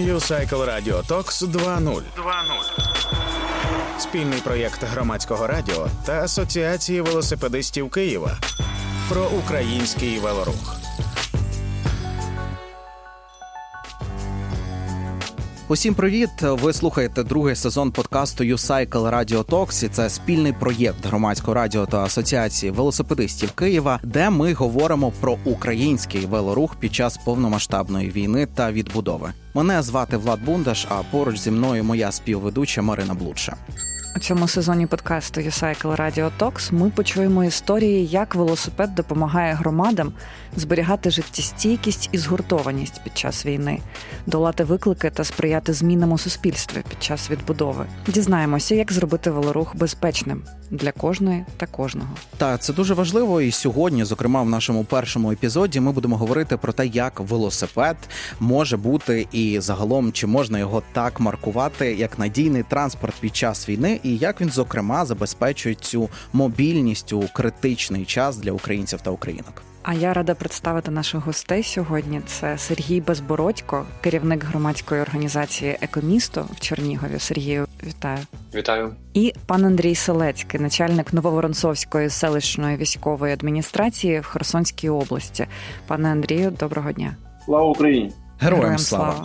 Юсайкл Радіо Токс 2.0. Спільний проєкт громадського радіо та Асоціації велосипедистів Києва про український велорух. Усім привіт! Ви слухаєте другий сезон подкасту «YouCycle Radio Talks» і Це спільний проєкт громадського радіо та асоціації велосипедистів Києва, де ми говоримо про український велорух під час повномасштабної війни та відбудови. Мене звати Влад Бундаш, а поруч зі мною моя співведуча Марина Блудша. У цьому сезоні подкасту «YouCycle Radio Talks» ми почуємо історії, як велосипед допомагає громадам зберігати життєстійкість і згуртованість під час війни, долати виклики та сприяти змінам у суспільстві під час відбудови. Дізнаємося, як зробити велорух безпечним для кожної та кожного. Та це дуже важливо. І сьогодні, зокрема, в нашому першому епізоді, ми будемо говорити про те, як велосипед може бути і загалом чи можна його так маркувати як надійний транспорт під час війни, і як він зокрема забезпечує цю мобільність у критичний час для українців та українок. А я рада представити наших гостей сьогодні. Це Сергій Безбородько, керівник громадської організації Екомісто в Чернігові. Сергію, вітаю. Вітаю. І пан Андрій Селецький, начальник Нововоронцовської селищної військової адміністрації в Херсонській області. Пане Андрію, доброго дня. Слава Україні! Героям слава!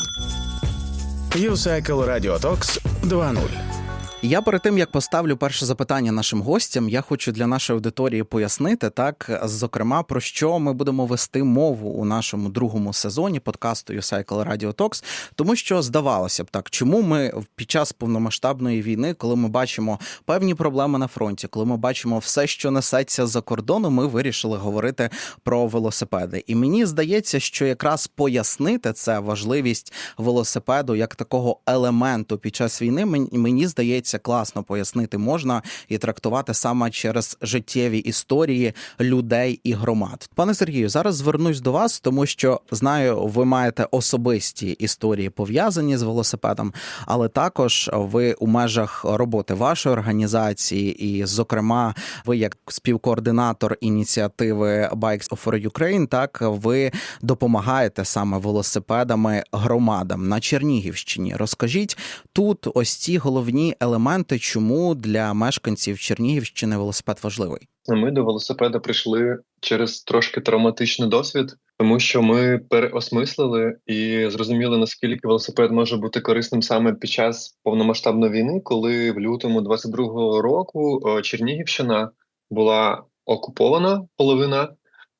Юсайкл Радіо Токс 2.0. Я перед тим як поставлю перше запитання нашим гостям, я хочу для нашої аудиторії пояснити так, зокрема, про що ми будемо вести мову у нашому другому сезоні подкасту «YouCycle Radio Talks», тому що здавалося б так, чому ми під час повномасштабної війни, коли ми бачимо певні проблеми на фронті, коли ми бачимо все, що несеться за кордону, ми вирішили говорити про велосипеди. І мені здається, що якраз пояснити це важливість велосипеду як такого елементу під час війни, мені здається класно пояснити можна і трактувати саме через життєві історії людей і громад. Пане Сергію, зараз звернусь до вас, тому що знаю, ви маєте особисті історії пов'язані з велосипедом, але також ви у межах роботи вашої організації, і, зокрема, ви як співкоординатор ініціативи Bikes for Ukraine, так ви допомагаєте саме велосипедами громадам на Чернігівщині. Розкажіть тут ось ці головні елементи елементи, чому для мешканців Чернігівщини велосипед важливий? Ми до велосипеда прийшли через трошки травматичний досвід, тому що ми переосмислили і зрозуміли наскільки велосипед може бути корисним саме під час повномасштабної війни, коли в лютому 22-го року Чернігівщина була окупована половина.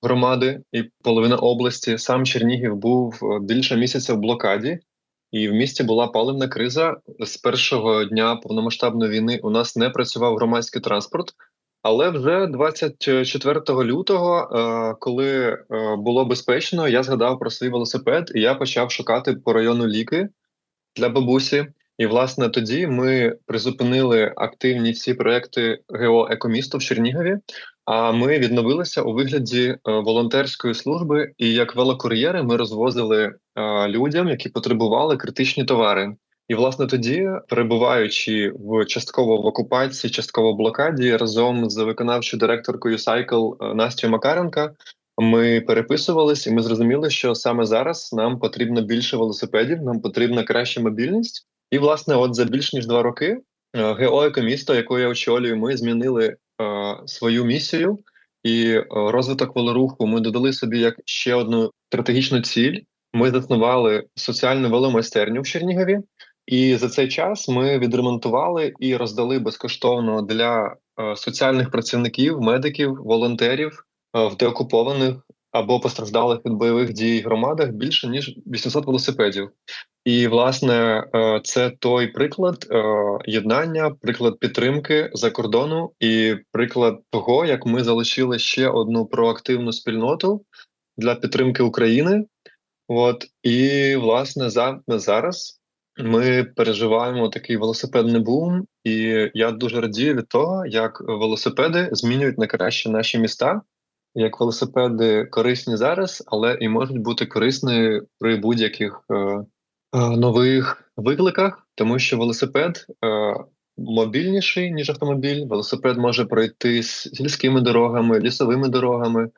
Громади і половина області сам Чернігів був більше місяця в блокаді, і в місті була паливна криза з першого дня повномасштабної війни. У нас не працював громадський транспорт. Але вже 24 лютого, е, коли е, було безпечно, я згадав про свій велосипед, і я почав шукати по району ліки для бабусі. І власне тоді ми призупинили активні всі проекти ГО «Екомісто» в Чернігові. А ми відновилися у вигляді е, волонтерської служби, і як велокур'єри ми розвозили е, людям, які потребували критичні товари. І власне тоді, перебуваючи в частково в окупації, частково в блокаді, разом з виконавчою директоркою Cycle е, Настю Макаренка, ми переписувались, і ми зрозуміли, що саме зараз нам потрібно більше велосипедів, нам потрібна краща мобільність. І власне, от за більш ніж два роки ГО «Екомісто», яку я очолюю, ми змінили свою місію і е, розвиток велоруху. Ми додали собі як ще одну стратегічну ціль. Ми заснували соціальну веломайстерню в Чернігові, і за цей час ми відремонтували і роздали безкоштовно для е, соціальних працівників, медиків, волонтерів в деокупованих або постраждалих від бойових дій громадах більше ніж 800 велосипедів. І власне е, це той приклад е, єднання, приклад підтримки за кордону, і приклад того, як ми залишили ще одну проактивну спільноту для підтримки України. От і власне за зараз ми переживаємо такий велосипедний бум, і я дуже радію від того, як велосипеди змінюють на краще наші міста. Як велосипеди корисні зараз, але і можуть бути корисні при будь-яких е, Е, нових викликах, тому що велосипед е, мобільніший ніж автомобіль. Велосипед може пройти з сільськими дорогами, лісовими дорогами.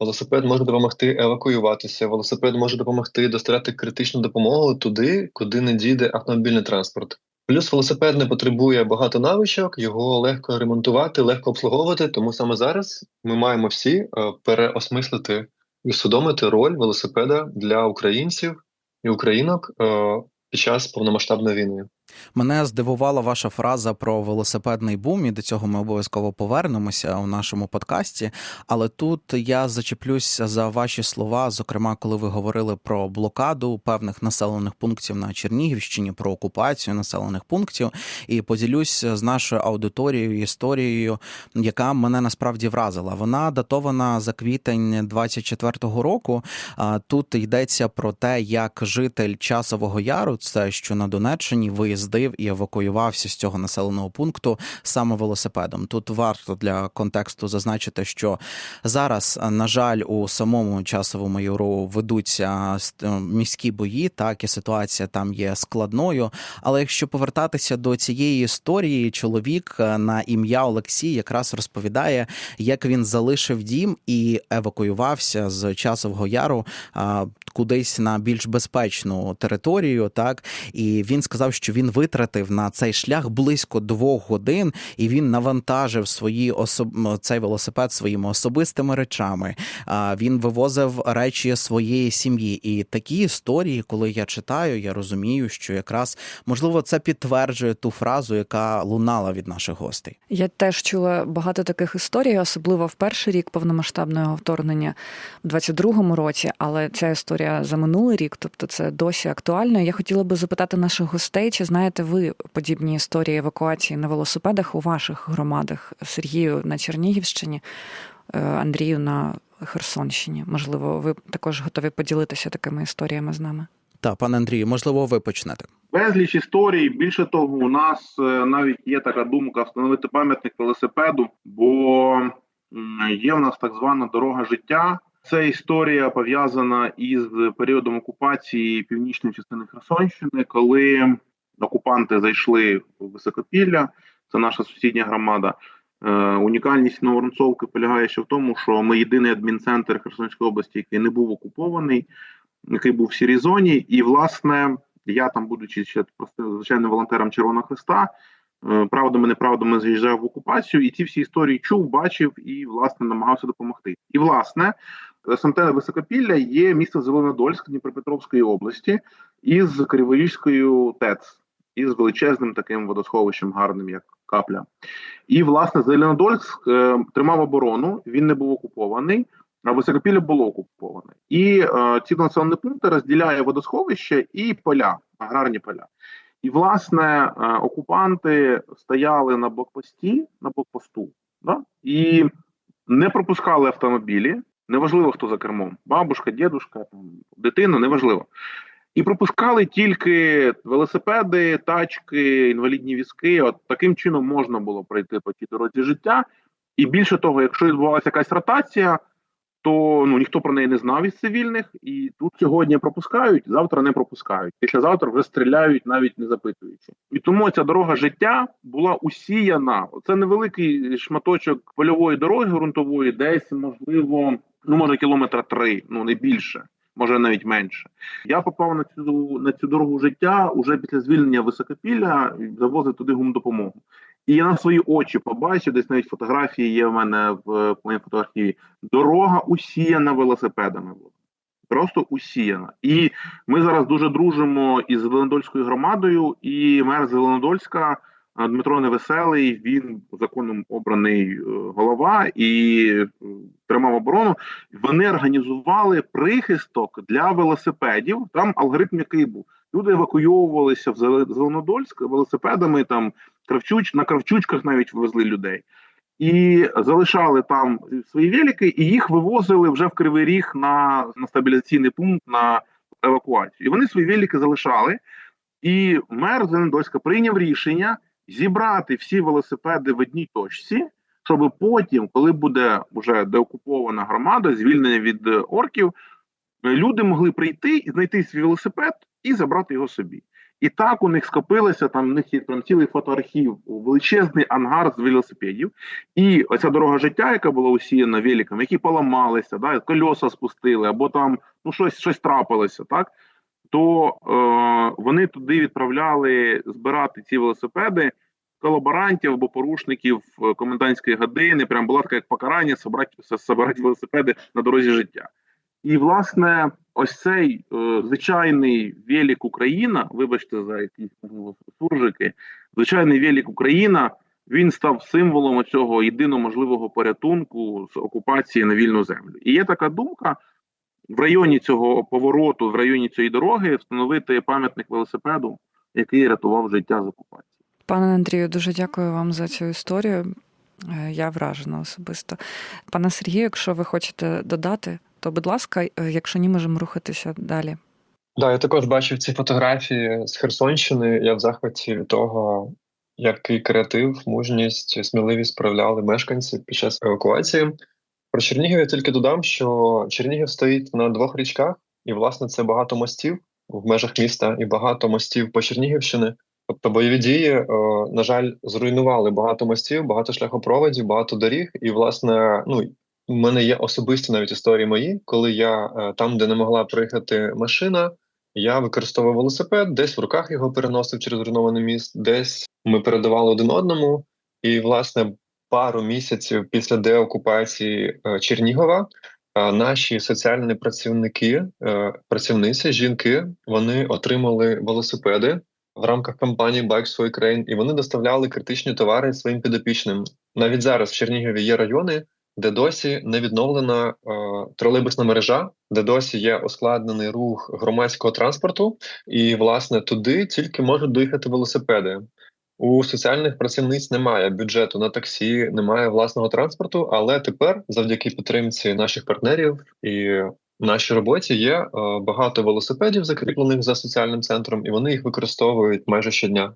Велосипед може допомогти евакуюватися. Велосипед може допомогти доставляти критичну допомогу туди, куди не дійде автомобільний транспорт. Плюс велосипед не потребує багато навичок, його легко ремонтувати, легко обслуговувати. Тому саме зараз ми маємо всі е, переосмислити і усвідомити роль велосипеда для українців і українок е, під час повномасштабної війни. Мене здивувала ваша фраза про велосипедний бум, і до цього ми обов'язково повернемося у нашому подкасті. Але тут я зачеплюсь за ваші слова, зокрема, коли ви говорили про блокаду певних населених пунктів на Чернігівщині, про окупацію населених пунктів, і поділюсь з нашою аудиторією історією, яка мене насправді вразила. Вона датована за квітень 24-го року. Тут йдеться про те, як житель часового яру, це що на Донеччині, виїздив і евакуювався з цього населеного пункту саме велосипедом. Тут варто для контексту зазначити, що зараз, на жаль, у самому часовому яру ведуться е, міські бої, так і ситуація там є складною. Але якщо повертатися до цієї історії, чоловік е, на ім'я Олексій якраз розповідає, як він залишив дім і евакуювався з часового яру а, кудись на більш безпечну територію. Так і він сказав, що він витратив на цей шлях близько двох годин, і він навантажив свої особ... цей велосипед своїми особистими речами. А він вивозив речі своєї сім'ї. І такі історії, коли я читаю, я розумію, що якраз можливо це підтверджує ту фразу, яка лунала від наших гостей. Я теж чула багато таких історій, особливо в перший рік повномасштабного вторгнення в 22-му році, але ця історія за минулий рік, тобто це досі актуально. Я хотіла би запитати наших гостей, чи знаєте ви подібні історії евакуації на велосипедах у ваших громадах? Сергію на Чернігівщині, е, Андрію на Херсонщині. Можливо, ви також готові поділитися такими історіями з нами? Та пане Андрію, можливо, ви почнете. Безліч історій. Більше того, у нас е, навіть є така думка встановити пам'ятник велосипеду, бо є в нас так звана дорога життя. Це історія пов'язана із періодом окупації північної частини Херсонщини, коли окупанти зайшли в Високопілля, це наша сусідня громада. Е, Унікальність Новоронцовки полягає ще в тому, що ми єдиний адмінцентр Херсонської області, який не був окупований, який був в сірій зоні, і власне. Я там, будучи ще простим звичайним волонтером Червоного Христа, е, правдами, неправдами заїжджав в окупацію, і ці всі історії чув, бачив і власне намагався допомогти. І власне СМТ Високопілля є місто Зеленодольськ Дніпропетровської області із Криворізькою ТЕЦ, із величезним таким водосховищем, гарним як капля. І власне Зеленодольськ е, тримав оборону, він не був окупований. А Високопілля було окуповане, і е, ці населені пункти розділяє водосховище і поля, аграрні поля. І власне е, окупанти стояли на блокпості, на блокпосту, да? і не пропускали автомобілі. Неважливо, хто за кермом, бабушка, дідушка, там, дитина, неважливо. І пропускали тільки велосипеди, тачки, інвалідні візки. От таким чином можна було пройти по тій дорозі життя. І більше того, якщо відбувалася якась ротація то ну ніхто про неї не знав із цивільних, і тут сьогодні пропускають, завтра не пропускають. Післязавтра вже стріляють, навіть не запитуючи. І тому ця дорога життя була усіяна. Це невеликий шматочок польової дороги ґрунтової, десь можливо, ну може кілометра три, ну не більше. Може навіть менше. Я попав на цю на цю дорогу життя уже після звільнення високопілля завозив туди гумдопомогу. І я на свої очі побачив, десь навіть фотографії є в мене в моїй фотографії. Дорога усіяна велосипедами. Просто усіяна. І ми зараз дуже дружимо із Зеленодольською громадою, і мер Зеленодольська Дмитро Невеселий, він законом обраний голова і тримав оборону. Вони організували прихисток для велосипедів. Там алгоритм який був. Люди евакуйовувалися в Зеленодольськ велосипедами. Там кравчуч на кравчучках навіть вивезли людей і залишали там свої велики, і їх вивозили вже в Кривий Ріг на, на стабіляційний пункт на евакуацію. І вони свої велики залишали. І мер Зеленодольська прийняв рішення зібрати всі велосипеди в одній точці, щоб потім, коли буде вже деокупована громада, звільнення від орків, люди могли прийти і знайти свій велосипед і забрати його собі. І так у них скопилося там. У них є там цілий фотоархів, величезний ангар з велосипедів. І оця дорога життя, яка була усіяна великами, які поламалися, да, кольоса спустили, або там ну щось щось трапилося, так то е, вони туди відправляли збирати ці велосипеди колаборантів або порушників е, комендантської години. Прям була така як покарання собрати, велосипеди на дорозі життя. І власне, ось цей е, звичайний велик Україна, вибачте за якісь суржики, звичайний велик Україна. Він став символом цього єдино можливого порятунку з окупації на вільну землю. І є така думка в районі цього повороту, в районі цієї дороги, встановити пам'ятник велосипеду, який рятував життя з окупації. Пане Андрію, дуже дякую вам за цю історію. Е, Я вражена особисто. Пане Сергію, якщо ви хочете додати, то будь ласка, е, якщо ні, можемо рухатися далі. Да, я також бачив ці фотографії з Херсонщини. Я в захваті від того, який креатив, мужність, сміливість проявляли мешканці під час евакуації. Про Чернігів я тільки додам, що Чернігів стоїть на двох річках, і, власне, це багато мостів в межах міста і багато мостів по Чернігівщини. Тобто бойові дії, е, на жаль, зруйнували багато мостів, багато шляхопроводів, багато доріг. І, власне, ну у мене є особисті навіть історії мої, коли я е, там, де не могла приїхати машина, я використовував велосипед, десь в руках його переносив через зруйнований міст, десь ми передавали один одному. І, власне, пару місяців після деокупації е, Чернігова е, наші соціальні працівники, е, працівниці, жінки, вони отримали велосипеди в рамках кампанії Bikes for Ukraine, і вони доставляли критичні товари своїм підопічним. Навіть зараз в Чернігові є райони, де досі не відновлена тролейбусна мережа, де досі є ускладнений рух громадського транспорту, і власне туди тільки можуть доїхати велосипеди. У соціальних працівниць немає бюджету на таксі, немає власного транспорту. Але тепер, завдяки підтримці наших партнерів і нашій роботі, є е, багато велосипедів, закріплених за соціальним центром, і вони їх використовують майже щодня.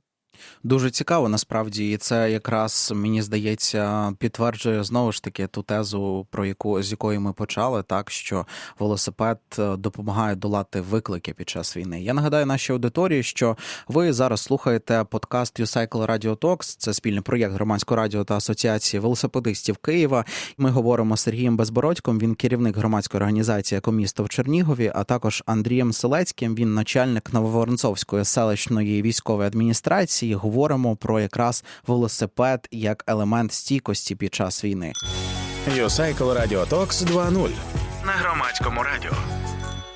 Дуже цікаво, насправді, і це якраз мені здається підтверджує знову ж таки ту тезу, про яку з якої ми почали, так що велосипед е, допомагає долати виклики під час війни. Я нагадаю нашій аудиторії, що ви зараз слухаєте подкаст «YouCycle Radio Talks». Це спільний проєкт громадського радіо та асоціації велосипедистів Києва. Ми говоримо з Сергієм Безбородьком. Він керівник громадської організації «Екомісто» в Чернігові, а також Андрієм Селецьким. Він начальник Нововоронцовської селищної військової адміністрації говоримо про якраз велосипед як елемент стійкості під час війни. Юсайкл Радіо Токс 2.0 на громадському радіо.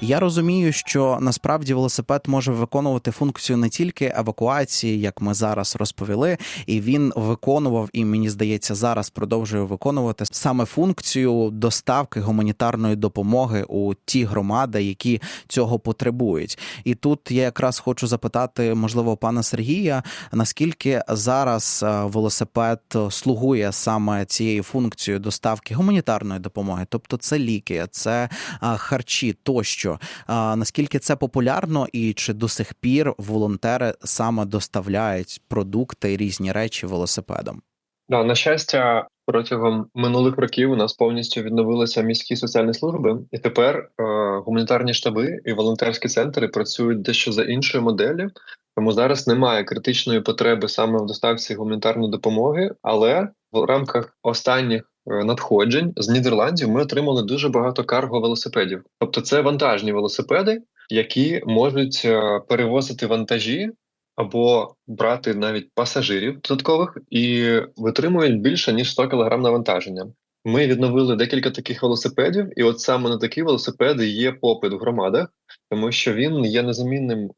Я розумію, що насправді велосипед може виконувати функцію не тільки евакуації, як ми зараз розповіли, і він виконував, і мені здається, зараз продовжує виконувати саме функцію доставки гуманітарної допомоги у ті громади, які цього потребують. І тут я якраз хочу запитати, можливо, пана Сергія, наскільки зараз е, велосипед слугує саме цією функцією доставки гуманітарної допомоги, тобто це ліки, це харчі тощо. А, наскільки це популярно, і чи до сих пір волонтери саме доставляють продукти і різні речі велосипедом? Да, на щастя, протягом минулих років у нас повністю відновилися міські соціальні служби, і тепер е, гуманітарні штаби і волонтерські центри працюють дещо за іншою моделлю. Тому зараз немає критичної потреби саме в доставці гуманітарної допомоги, але в рамках останніх надходжень з Нідерландів ми отримали дуже багато карго велосипедів. Тобто, це вантажні велосипеди, які можуть е, перевозити вантажі або брати навіть пасажирів додаткових і витримують більше ніж 100 кг навантаження. Ми відновили декілька таких велосипедів, і от саме на такі велосипеди є попит в громадах, тому що він є незамінним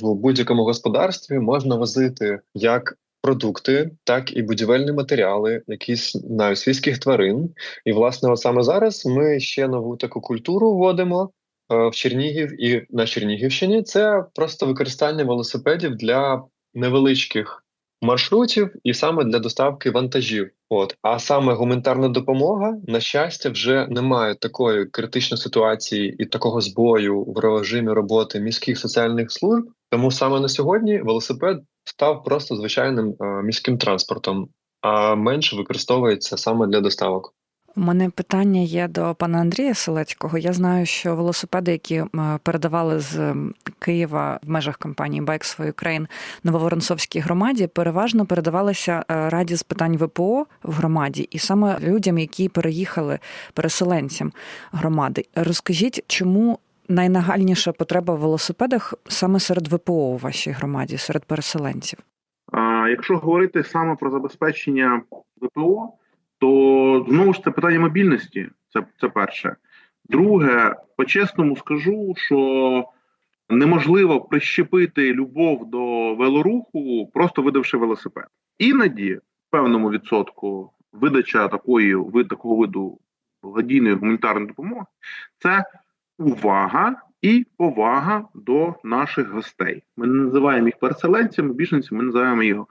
в будь-якому господарстві. Можна возити як продукти, так і будівельні матеріали, якісь навіть свійських тварин. І власне, от саме зараз ми ще нову таку культуру вводимо е, в Чернігів і на Чернігівщині. Це просто використання велосипедів для невеличких маршрутів і саме для доставки вантажів. От а саме гуманітарна допомога, на щастя, вже немає такої критичної ситуації і такого збою в режимі роботи міських соціальних служб. Тому саме на сьогодні велосипед став просто звичайним е, міським транспортом, а менше використовується саме для доставок. У мене питання є до пана Андрія Селецького. Я знаю, що велосипеди, які е, передавали з Києва в межах компанії Bikes for Ukraine Нововоронцовській громаді, переважно передавалися е, раді з питань ВПО в громаді, і саме людям, які переїхали переселенцям громади. Розкажіть, чому найнагальніша потреба в велосипедах саме серед ВПО у вашій громаді, серед переселенців? Якщо говорити саме про забезпечення ВПО, то знову ж це питання мобільності. Це, це перше. Друге, по-чесному скажу, що неможливо прищепити любов до велоруху, просто видавши велосипед. Іноді, в певному відсотку, видача такої такого виду благодійної гуманітарної допомоги це увага і повага до наших гостей. Ми не називаємо їх переселенцями, біженцями, ми називаємо їх е,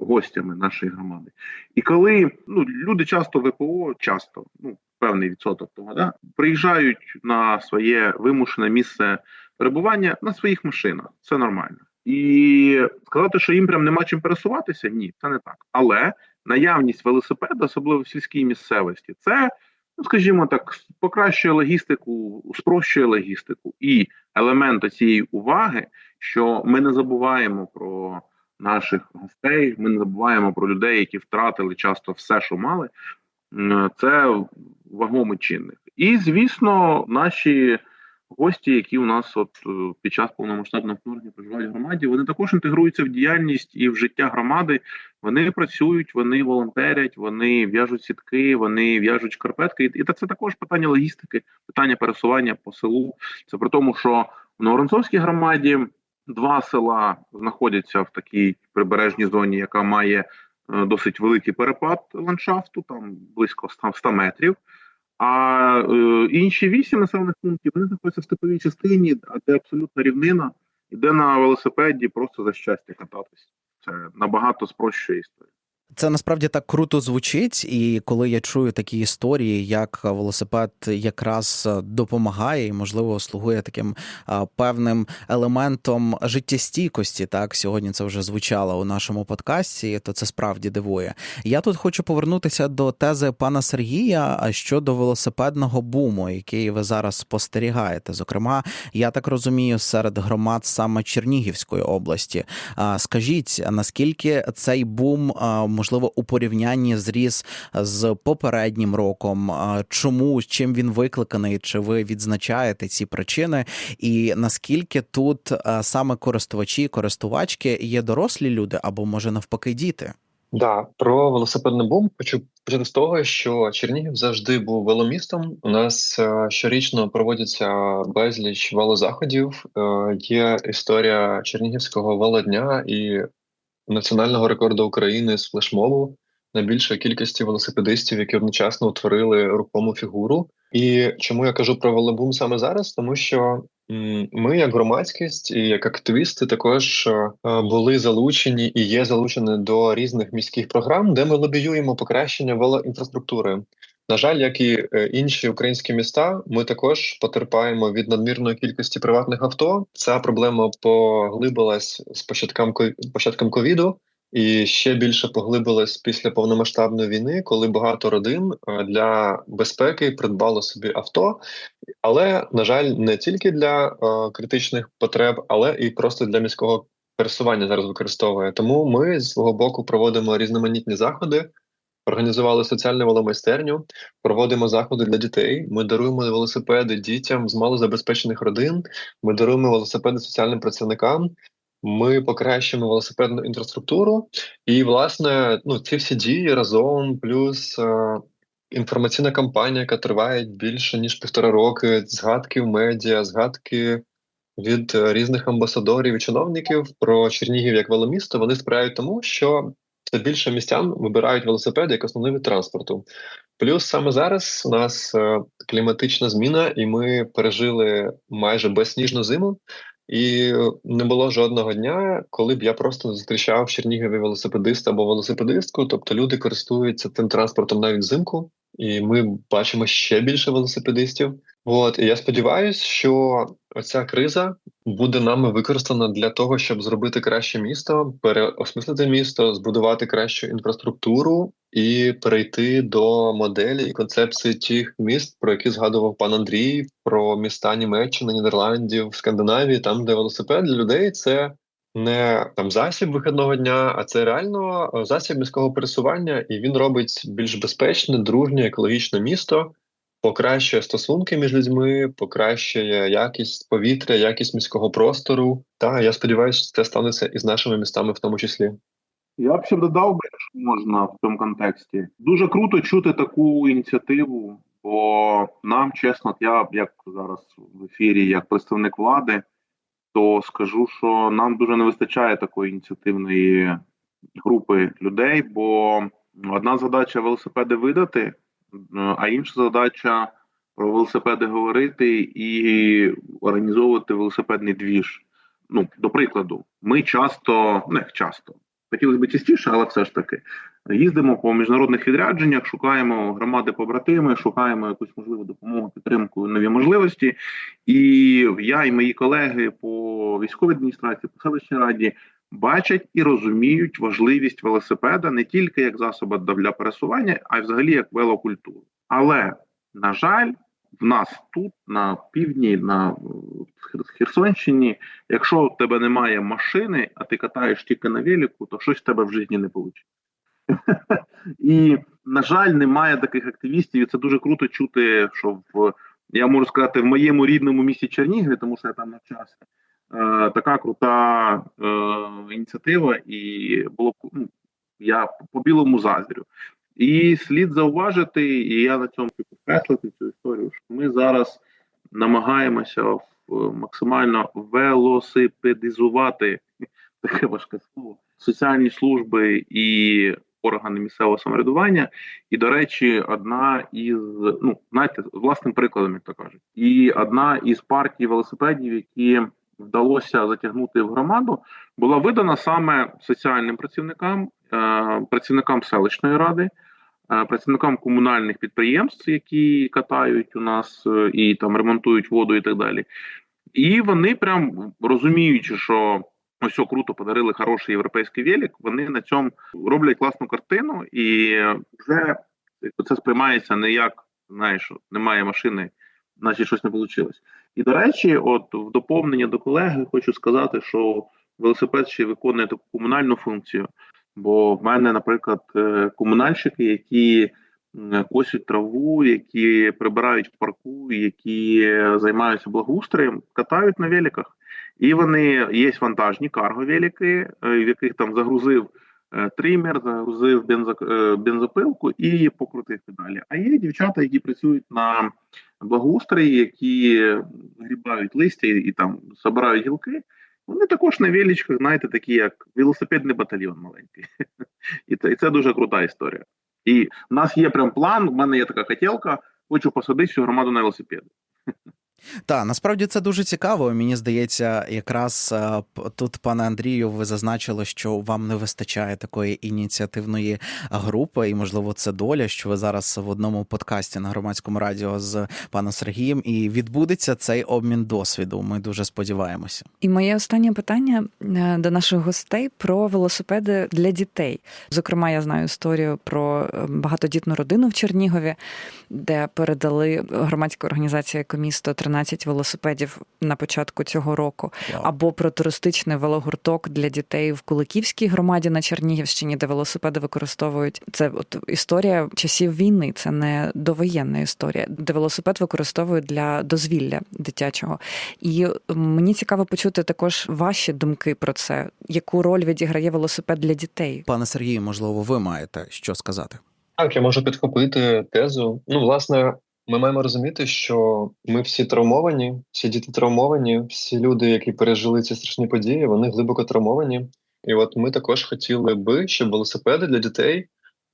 гостями нашої громади. І коли ну люди часто ВПО, часто ну певний відсоток того, да приїжджають на своє вимушене місце перебування на своїх машинах, це нормально. І сказати, що їм прям нема чим пересуватися, ні, це не так. Але наявність велосипеда, особливо в сільській місцевості, це ну скажімо так, покращує логістику, спрощує логістику і елемент цієї уваги, що ми не забуваємо про наших гостей, ми не забуваємо про людей, які втратили часто все, що мали. Це вагомий чинник. І звісно, наші гості, які у нас от е, під час повномасштабного вторгнення проживають в громаді, вони також інтегруються в діяльність і в життя громади. Вони працюють, вони волонтерять, вони в'яжуть сітки, вони в'яжуть шкарпетки. І це також питання логістики, питання пересування по селу. Це при тому, що в Новоронцовській громаді два села знаходяться в такій прибережній зоні, яка має е, досить великий перепад ландшафту, там близько 100 метрів. А е, інші вісім населених пунктів вони знаходяться в степовій частині, де абсолютна рівнина, іде на велосипеді просто за щастя кататись. Це набагато спрощує історію. Це насправді так круто звучить, і коли я чую такі історії, як велосипед якраз допомагає і, можливо, слугує таким певним елементом життєстійкості. Так сьогодні це вже звучало у нашому подкасті, то це справді дивує. Я тут хочу повернутися до тези пана Сергія щодо велосипедного буму, який ви зараз спостерігаєте. Зокрема, я так розумію, серед громад саме Чернігівської області. Скажіть, наскільки цей бум можливо у порівнянні зріс з попереднім роком. Чому чим він викликаний? Чи ви відзначаєте ці причини? І наскільки тут саме користувачі, користувачки є дорослі люди або може навпаки діти? Да, про велосипедний бум хочу почати з того, що Чернігів завжди був веломістом. У нас щорічно проводяться безліч велозаходів. Е, є історія Чернігівського велодня і національного рекорду України з флешмобу найбільшої кількості велосипедистів, які одночасно утворили рухому фігуру. І чому я кажу про велобум саме зараз? Тому що ми, як громадськість і як активісти, також е, були залучені і є залучені до різних міських програм, де ми лобіюємо покращення велоінфраструктури. На жаль, як і е, інші українські міста, ми також потерпаємо від надмірної кількості приватних авто. Ця проблема поглибилась з початком початком ковіду. І ще більше поглибилась після повномасштабної війни, коли багато родин е, для безпеки придбало собі авто, але на жаль, не тільки для е, критичних потреб, але і просто для міського пересування зараз використовує. Тому ми з свого боку проводимо різноманітні заходи організували соціальну веломайстерню, проводимо заходи для дітей. Ми даруємо велосипеди дітям з малозабезпечених родин. Ми даруємо велосипеди соціальним працівникам. Ми покращуємо велосипедну інфраструктуру, і власне ну ці всі дії разом, плюс е, інформаційна кампанія, яка триває більше ніж півтора роки. Згадки в медіа, згадки від різних амбасадорів і чиновників про Чернігів як веломісто. Вони сприяють тому, що все більше містян вибирають велосипед як основний вид транспорту. Плюс саме зараз у нас е, кліматична зміна, і ми пережили майже безсніжну зиму. І не було жодного дня, коли б я просто зустрічав в Чернігові велосипедиста або велосипедистку. Тобто люди користуються цим транспортом навіть взимку, і ми бачимо ще більше велосипедистів. От і я сподіваюся, що оця криза буде нами використана для того, щоб зробити краще місто, переосмислити місто, збудувати кращу інфраструктуру і перейти до моделі і концепції тих міст, про які згадував пан Андрій, про міста Німеччини, Нідерландів, Скандинавії, там, де велосипед. Для людей це не там засіб вихідного дня, а це реально е, засіб міського пересування, і він робить більш безпечне, дружнє, екологічне місто, покращує стосунки між людьми, покращує якість повітря, якість міського простору. Та я сподіваюся, це станеться і з нашими містами, в тому числі. Я б ще додав би, якщо можна в цьому контексті. Дуже круто чути таку ініціативу, бо нам, чесно, я як зараз в ефірі, як представник влади, то скажу, що нам дуже не вистачає такої ініціативної групи людей, бо одна задача велосипеди видати, а інша задача про велосипеди говорити і організовувати велосипедний двіж. Ну, до прикладу, ми часто, не часто, хотілося б частіше, але все ж таки їздимо по міжнародних відрядженнях, шукаємо громади побратими, шукаємо якусь можливу допомогу, підтримку, нові можливості. І я і мої колеги по військовій адміністрації, по селищній раді бачать і розуміють важливість велосипеда не тільки як засоба для пересування, а й взагалі як велокультуру. Але на жаль, в нас тут на півдні, на Херсонщині, якщо в тебе немає машини, а ти катаєш тільки на велику, то щось в тебе в житті не вийде. І, на жаль, немає таких активістів, і це дуже круто чути, що в я можу сказати в моєму рідному місті Чернігові, тому що я там навчався. Е, така крута е, ініціатива, і було ну, я по білому заздрю. І слід зауважити, і я на цьому підкреслити цю історію. що Ми зараз намагаємося максимально велосипедизувати таке важке слово соціальні служби і органи місцевого самоврядування. І, до речі, одна із ну знаєте, власним прикладом, як то кажуть, і одна із партій велосипедів, які вдалося затягнути в громаду, була видана саме соціальним працівникам, е, працівникам селищної ради. Е, працівникам комунальних підприємств, які катають у нас е, і там ремонтують воду, і так далі, і вони прям розуміючи, що ось о, круто подарили хороший європейський велик, Вони на цьому роблять класну картину, і вже це сприймається не як знаєш, немає машини, значить щось не вийшло. І до речі, от в доповнення до колеги хочу сказати, що велосипед ще виконує таку комунальну функцію. Бо в мене, наприклад, е, комунальщики, які косять траву, які прибирають парку, які займаються благоустроєм, катають на великах. І вони є вантажні карго-велики, е, в яких там загрузив тример, загрузив бензопилку і покрутив педалі. А є дівчата, які працюють на благоустрої, які грібають листя і, і там збирають гілки. Вони також на величках, знаєте, такі як велосипедний батальйон маленький. І це і це дуже крута історія. І в нас є прям план. У мене є така хотілка, хочу посадити всю громаду на велосипеди. Так, насправді це дуже цікаво. Мені здається, якраз е, тут, пане Андрію, ви зазначили, що вам не вистачає такої ініціативної групи, і можливо це доля, що ви зараз в одному подкасті на громадському радіо з паном Сергієм, і відбудеться цей обмін досвіду. Ми дуже сподіваємося. І моє останнє питання е, до наших гостей про велосипеди для дітей. Зокрема, я знаю історію про е, багатодітну родину в Чернігові, де передали громадська організація «Екомісто» 13 велосипедів на початку цього року, wow. або про туристичний велогурток для дітей в Куликівській громаді на Чернігівщині, де велосипеди використовують. Це от історія часів війни, це не довоєнна історія, де велосипед використовують для дозвілля дитячого. І мені цікаво почути також ваші думки про це, яку роль відіграє велосипед для дітей. Пане Сергію, можливо, ви маєте що сказати. Так, я можу підхопити тезу. Ну, власне, ми маємо розуміти, що ми всі травмовані, всі діти травмовані, всі люди, які пережили ці страшні події, вони глибоко травмовані. І от ми також хотіли би, щоб велосипеди для дітей,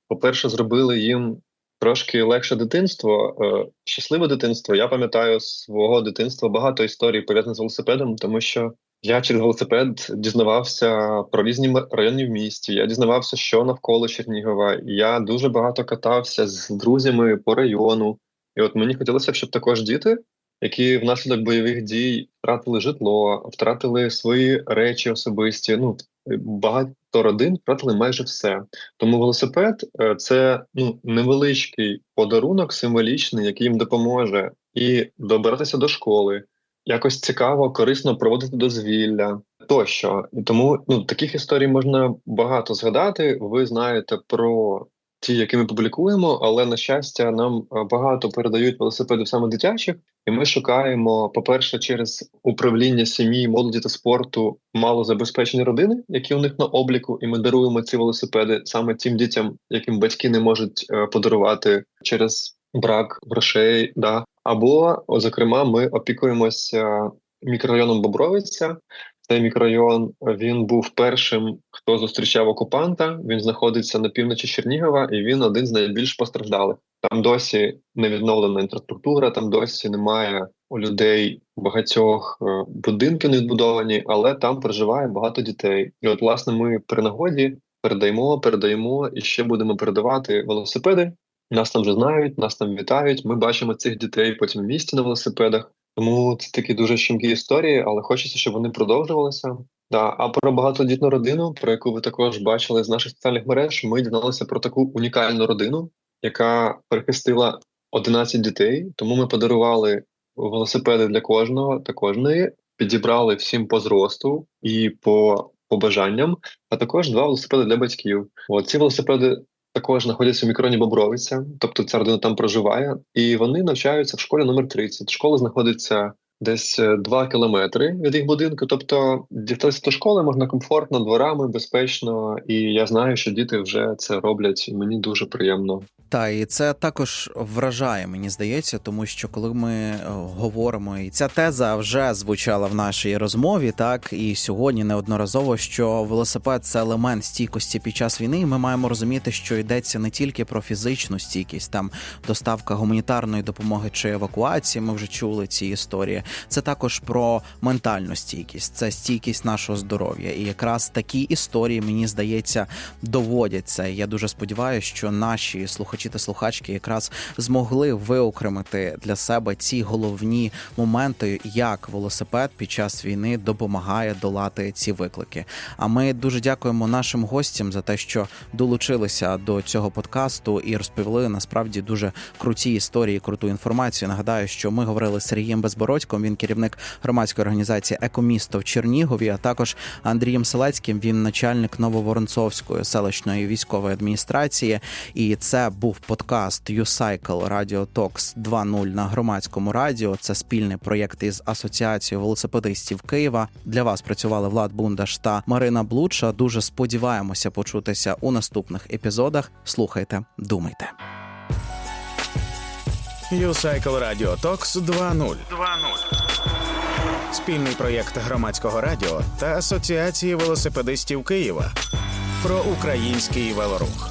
по-перше, зробили їм трошки легше дитинство, е, щасливе дитинство. Я пам'ятаю свого дитинства багато історій пов'язаних з велосипедом, тому що я через велосипед дізнавався про різні райони в місті. Я дізнавався, що навколо Чернігова. Я дуже багато катався з друзями по району. І от мені хотілося б, щоб також діти, які внаслідок бойових дій втратили житло, втратили свої речі особисті. Ну багато родин втратили майже все. Тому велосипед е, це ну невеличкий подарунок символічний, який їм допоможе і добиратися до школи, якось цікаво, корисно проводити дозвілля тощо. І тому ну таких історій можна багато згадати. Ви знаєте про ті, які ми публікуємо, але на щастя, нам е, багато передають велосипедів саме дитячих, і ми шукаємо, по-перше, через управління сім'ї, молоді та спорту малозабезпечені родини, які у них на обліку, і ми даруємо ці велосипеди саме тим дітям, яким батьки не можуть е, подарувати через брак грошей. Да. Або, зокрема, ми опікуємося мікрорайоном Бобровиця. Цей мікрорайон він був першим, хто зустрічав окупанта. Він знаходиться на півночі Чернігова, і він один з найбільш постраждалих. Там досі не відновлена інфраструктура, там досі немає у людей багатьох е, будинків не відбудовані, але там проживає багато дітей. І от, власне, ми при нагоді передаємо, передаємо і ще будемо передавати велосипеди. Нас там вже знають, нас там вітають. Ми бачимо цих дітей потім в місті на велосипедах. Тому це такі дуже щемкі історії, але хочеться, щоб вони продовжувалися. Да. А про багатодітну родину, про яку ви також бачили з наших соціальних мереж, ми дізналися про таку унікальну родину, яка перехистила 11 дітей. Тому ми подарували велосипеди для кожного та кожної, підібрали всім по зросту і по побажанням, а також два велосипеди для батьків. От ці велосипеди також знаходяться в мікроні Бобровиця, тобто ця родина там проживає, і вони навчаються в школі номер 30. Школа знаходиться десь е, 2 кілометри від їх будинку. Тобто дістатися до школи можна комфортно, дворами, безпечно. І я знаю, що діти вже це роблять. і Мені дуже приємно. Та і це також вражає, мені здається, тому що коли ми е, говоримо, і ця теза вже звучала в нашій розмові, так і сьогодні неодноразово, що велосипед це елемент стійкості під час війни. і Ми маємо розуміти, що йдеться не тільки про фізичну стійкість, там доставка гуманітарної допомоги чи евакуації. Ми вже чули ці історії. Це також про ментальну стійкість, це стійкість нашого здоров'я. І якраз такі історії мені здається доводять це. Я дуже сподіваюся, що наші слухачі та слухачки якраз змогли виокремити для себе ці головні моменти, як велосипед під час війни допомагає долати ці виклики. А ми дуже дякуємо нашим гостям за те, що долучилися до цього подкасту і розповіли насправді дуже круті історії, круту інформацію. Нагадаю, що ми говорили з Сергієм Безбородьком. Він керівник громадської організації Екомісто в Чернігові, а також Андрієм Селецьким. Він начальник Нововоронцовської селищної військової адміністрації. І це був подкаст YouCycle Radio Talks 2.0 на громадському радіо. Це спільний проєкт із асоціацією велосипедистів Києва. Для вас працювали Влад Бундаш та Марина Блудша. Дуже сподіваємося почутися у наступних епізодах. Слухайте, думайте. U-Cycle Radio Talks 2.0. Спільний проєкт громадського радіо та Асоціації велосипедистів Києва про український велорух.